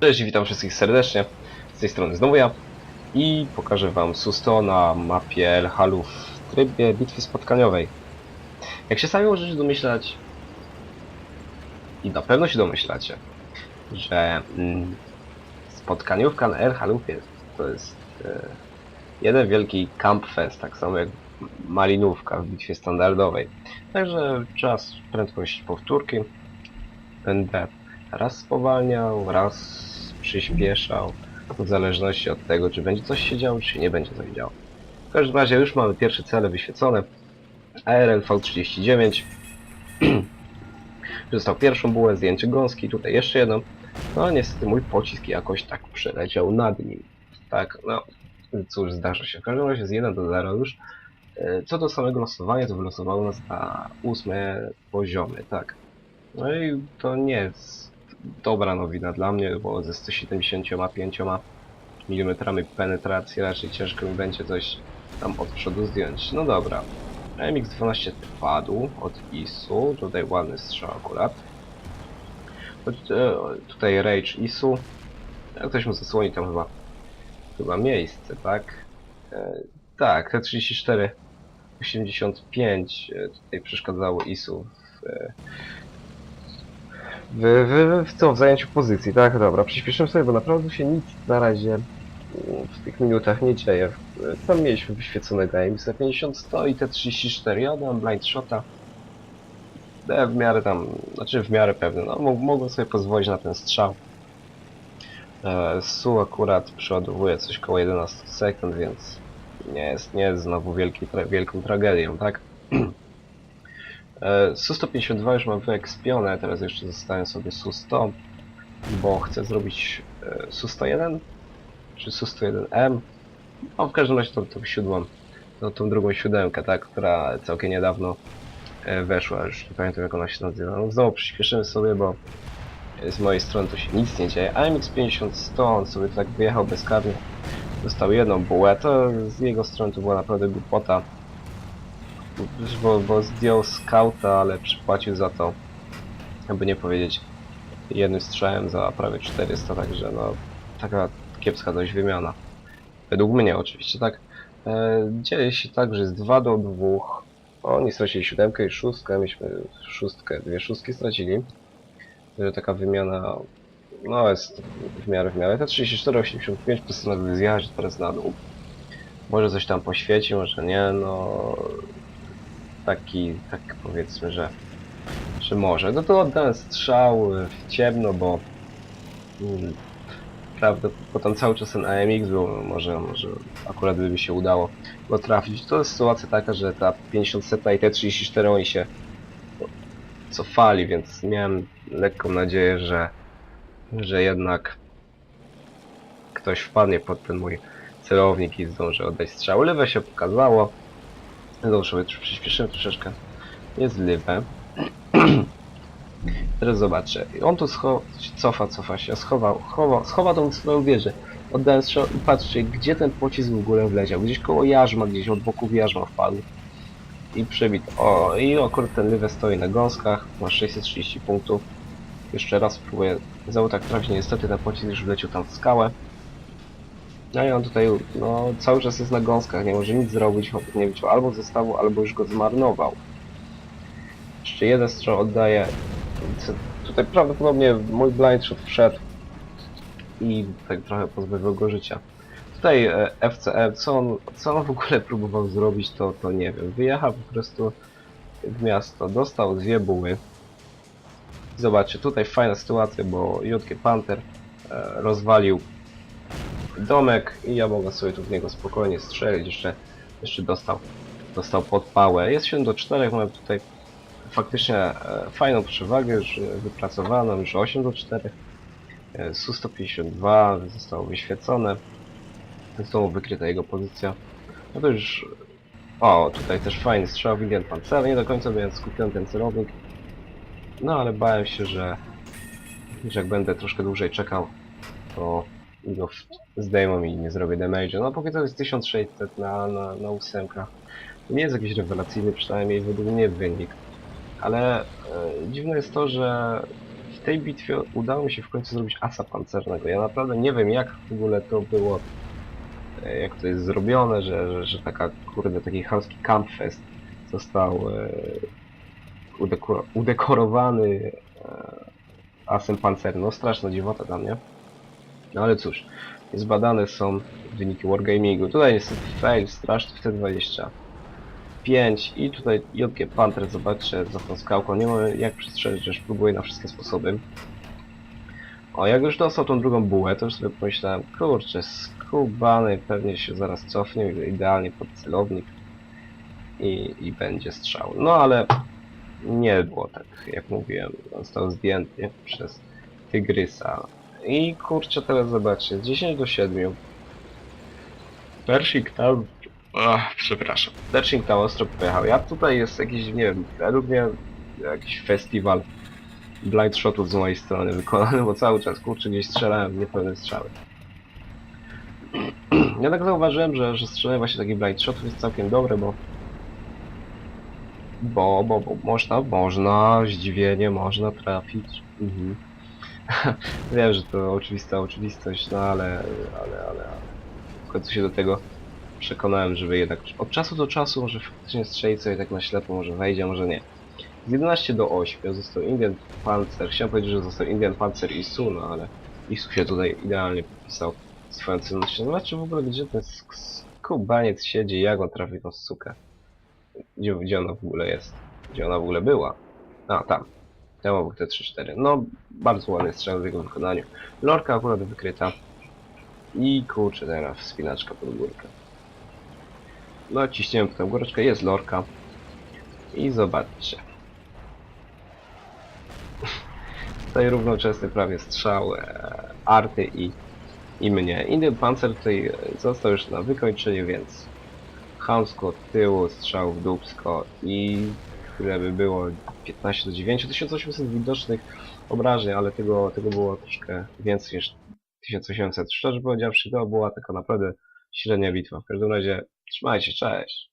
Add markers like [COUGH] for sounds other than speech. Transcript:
Cześć, witam wszystkich serdecznie. Z tej strony znowu ja. I pokażę wam Susto na mapie El Halu w trybie bitwy spotkaniowej. Jak się sami możecie domyślać, i na pewno się domyślacie, że mm, spotkaniówka na El Halufie to jest e, jeden wielki campfest, tak samo jak malinówka w bitwie standardowej. Także czas, prędkość powtórki. Będę raz spowalniał, raz przyspieszał, w zależności od tego, czy będzie coś się działo, czy nie będzie coś działo. W każdym razie już mamy pierwsze cele wyświecone. ARL V39 dostał pierwszą bułę, zdjęcie gąski, tutaj jeszcze jedną. No niestety mój pocisk jakoś tak przeleciał nad nim. Tak, no cóż, zdarza się. W każdym razie z 1 do 0 już. E, Co do samego losowania, to wylosowało nas na ósme poziomy, tak. No i to nie jest dobra nowina dla mnie, bo ze 175 mm penetracji raczej ciężko mi będzie coś tam od przodu zdjąć. No dobra. MX-12 padł od ISU, tutaj ładny strzał akurat. E, Tutaj Rage ISU. Ktoś mu zasłoni tam chyba chyba miejsce, tak? E, tak, T34 85 e, tutaj przeszkadzało ISU w, w, w, w co? W zajęciu pozycji, tak? Dobra, przyspieszymy sobie, bo naprawdę się nic na razie w tych minutach nie dzieje. Tam mieliśmy wyświeconego AMS 50 100 i T34, ja dam blind shota. E, W miarę tam, znaczy w miarę pewny, no mo- mogłem sobie pozwolić na ten strzał. E, Su akurat przeładowuje coś koło 11 sekund, więc nie jest, nie jest znowu wielki, tra wielką tragedią, tak? [CLEARS THROAT] E, Su-152 już mam wyekspione, teraz jeszcze zostawiam sobie Su-100, bo chcę zrobić e, Su-101 czy Su-101M. No w każdym razie tą, tą siódmą, no, tą drugą siódemkę, tak, która całkiem niedawno e, weszła, już nie pamiętam jak ona się nazywa. No znowu przyspieszymy sobie, bo z mojej strony to się nic nie dzieje. AMX-50 stąd sobie tak wyjechał bezkarnie. Dostał jedną bułę, to z jego strony to była naprawdę głupota. Bo, bo zdjął skauta, ale przypłacił za to, aby nie powiedzieć, jednym strzałem za prawie 400, także no taka kiepska dość wymiana. Według mnie oczywiście, tak. E, dzieje się tak, że jest 2 do 2. Oni stracili siódemkę i szóstkę, myśmy szóstkę, dwie szóstki stracili. Że taka wymiana no jest w miarę w miarę. Te 34,85 postanowił zjechać teraz na dół. Może coś tam poświeci, może nie, no taki, tak powiedzmy, że że może. No to oddałem strzał w ciemno, bo mm, prawda, bo tam cały czas ten AMX był, może, może akurat by się udało go trafić. To jest sytuacja taka, że ta 50 seta i te 34 oni się cofali, więc miałem lekką nadzieję, że, że jednak ktoś wpadnie pod ten mój celownik i zdąży oddać strzał. Lewe się pokazało. Dobrze, sobie przyspieszymy troszeczkę. Jest lewe. [CLEARS THROAT] Teraz zobaczę. On tu cofa, cofa się, schował, chowa, schowa tą swoją wieżę. Oddałem strzał i patrzcie, gdzie ten pocisk w ogóle wleciał. Gdzieś koło jarzma, gdzieś od boku jarzma wpadł. I przebit. O, i akurat ten lewe stoi na gąskach. Ma 630 punktów. Jeszcze raz spróbuję znowu tak trafić. Niestety ten pocisk już wleciał tam w skałę. No i on tutaj no, cały czas jest na gąskach, nie może nic zrobić, chłopak nie widział albo zestawu, albo już go zmarnował. Jeszcze jeden strzał oddaje. Tutaj prawdopodobnie mój blind shot wszedł i tak trochę pozbawił go życia. Tutaj e, FCE, co on, co on w ogóle [LAUGHS] próbował zrobić, to, to nie wiem. Wyjechał po prostu w miasto, dostał dwie buły. Zobaczcie, tutaj fajna sytuacja, bo JG Panther e, rozwalił domek i ja mogę sobie tu w niego spokojnie strzelić. Jeszcze, jeszcze dostał, dostał podpałę. Jest 7 do 4, mamy tutaj faktycznie e, fajną przewagę już wypracowaną, już 8 do 4. E, Su-152 zostało wyświecone. Znowu wykryta jego pozycja. No to już... O, tutaj też fajny strzał William Panzer. Nie do końca byłem skupiony ten celownik. No ale bałem się, że, że jak będę troszkę dłużej czekał, to go zdejmą i nie zrobię damage. No póki co jest 1600 na, na, na ósemkach. Nie jest jakiś rewelacyjny, przynajmniej według mnie wynik. Ale e, dziwne jest to, że w tej bitwie udało mi się w końcu zrobić asa pancernego. Ja naprawdę nie wiem jak w ogóle to było, e, jak to jest zrobione, że, że, że taka, kurde, taki chamski campfest został e, udekor udekorowany e, asem pancernym. No straszna dziwota dla mnie. No ale cóż, zbadane są wyniki Wargamingu. Tutaj niestety fail, straszny w T20. 5 i tutaj JG Panther, zobaczcie, za tą skałką, nie mamy jak przestrzelić, że próbuję na wszystkie sposoby. O, jak już dostał tą drugą bułę, to już sobie pomyślałem, kurczę, skubany, pewnie się zaraz cofnie, idealnie pod celownik i, i będzie strzał. No ale nie było tak, jak mówiłem, został zdjęty przez Tygrysa. I kurczę, teraz zobaczcie, 10 do 7. Pershing tam Ach, przepraszam. Dershing tam ostro pojechał. Ja tutaj jest jakiś, nie wiem, według mnie jakiś festiwal blind shotów z mojej strony wykonany, bo cały czas kurczę gdzieś strzelałem niepełne strzały. [CLEARS THROAT] Ja tak zauważyłem, że, że strzelanie właśnie takich blind shotów jest całkiem dobre, bo bo, bo, bo można, można, zdziwienie można trafić. Mhm. [LAUGHS] Wiem, że to oczywista oczywistość, no ale, ale, ale, ale w końcu się do tego przekonałem, żeby jednak od czasu do czasu może faktycznie strzelić sobie tak na ślepo, może wejdzie, może nie. Z 11 do 8 został Indian Panzer. Chciałem powiedzieć, że został Indian Panzer Isu, no ale Isu się tutaj idealnie podpisał swoją celnością. Zobaczcie w ogóle, gdzie ten sk- skubaniec siedzi i jak on trafi tą sukę. Gdzie, gdzie ona w ogóle jest? Gdzie ona w ogóle była? A, tam. Tam obok te 3-4. No, bardzo ładny strzał w jego wykonaniu. Lorka akurat wykryta. I kurczę, teraz wspinaczka pod górkę. No, ciśniemy tę góreczkę, jest lorka. I zobaczcie. [LAUGHS] Tutaj równoczesny prawie strzał e, Arty i, i mnie. Inny pancer tutaj został już na wykończeniu, więc chamsko od tyłu, strzał w dupsko i które by było 15 do 9, 1800 widocznych obrażeń, ale tego, tego było troszkę więcej niż 1800. Szczerze powiedziawszy, to była taka naprawdę średnia bitwa. W każdym razie trzymajcie, cześć.